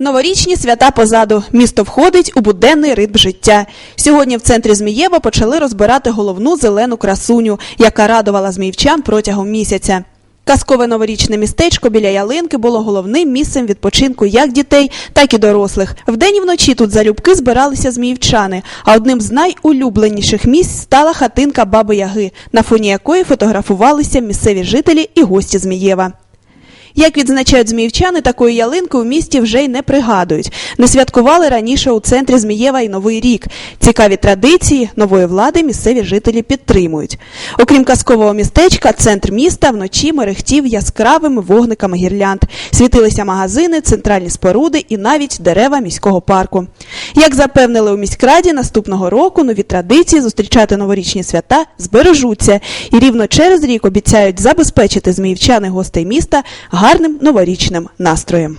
Новорічні свята позаду. Місто входить у буденний ритм життя. Сьогодні в центрі Змієва почали розбирати головну зелену красуню, яка радувала зміївчан протягом місяця. Казкове новорічне містечко біля ялинки було головним місцем відпочинку як дітей, так і дорослих. Вдень і вночі тут залюбки збиралися зміївчани, а одним з найулюбленіших місць стала хатинка Баби Яги, на фоні якої фотографувалися місцеві жителі і гості Змієва. Як відзначають зміївчани, такої ялинки у місті вже й не пригадують. Не святкували раніше у центрі Змієва і Новий рік. Цікаві традиції нової влади місцеві жителі підтримують. Окрім казкового містечка, центр міста вночі мерехтів яскравими вогниками гірлянд. Світилися магазини, центральні споруди і навіть дерева міського парку. Як запевнили у міськраді, наступного року нові традиції зустрічати новорічні свята збережуться і рівно через рік обіцяють забезпечити зміївчани гостей міста гарним новорічним настроєм.